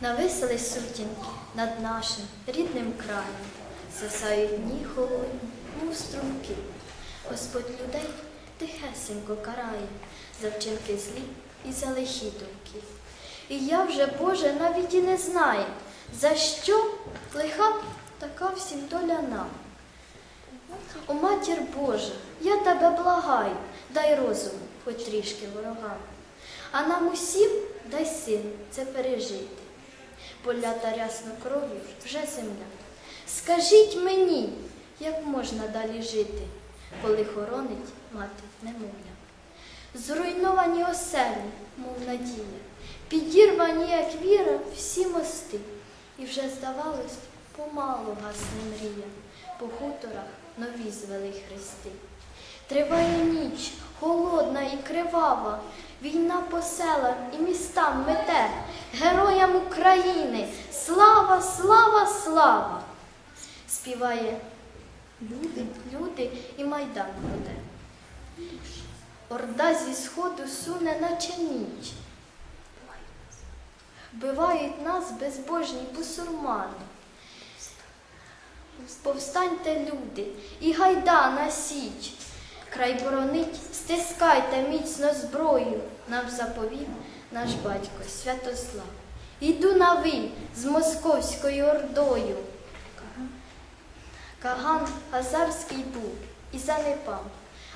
Нависили сутінки над нашим рідним краєм, Засають дні холодні, мов струмки. Господь людей тихесенько карає за вчинки злі і за лихі думки. І я вже, Боже, навіть і не знаю, за що лиха така всім доля нам. О, матір Божа, я тебе благаю, дай розуму, хоч трішки ворогам. А нам усім дай сил це пережити. Полята рясно кров'ю вже земля. Скажіть мені, як можна далі жити, коли хоронить мати немовля. Зруйновані оселі, мов надія, підірвані, як віра, всі мости. І вже, здавалось, помалу гасне мрія, по хуторах нові звели хрести. Триває ніч, холодна і кривава, війна по селам і містам мете, України, слава, слава, слава! Співає люди, люди і майдан буде. Орда зі сходу суне, наче ніч. Вбивають нас безбожні бусурмани. Повстаньте, люди, і гайда на січ. Край боронить, стискайте міцно зброю, нам заповів наш батько Святослав. Іду на ви з московською ордою. Каган Газарський був і занепав.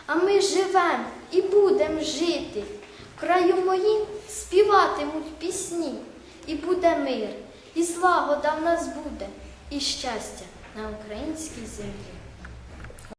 А ми живем і будем жити. В краю моїм співатимуть пісні, і буде мир, і злагода в нас буде, і щастя на українській землі.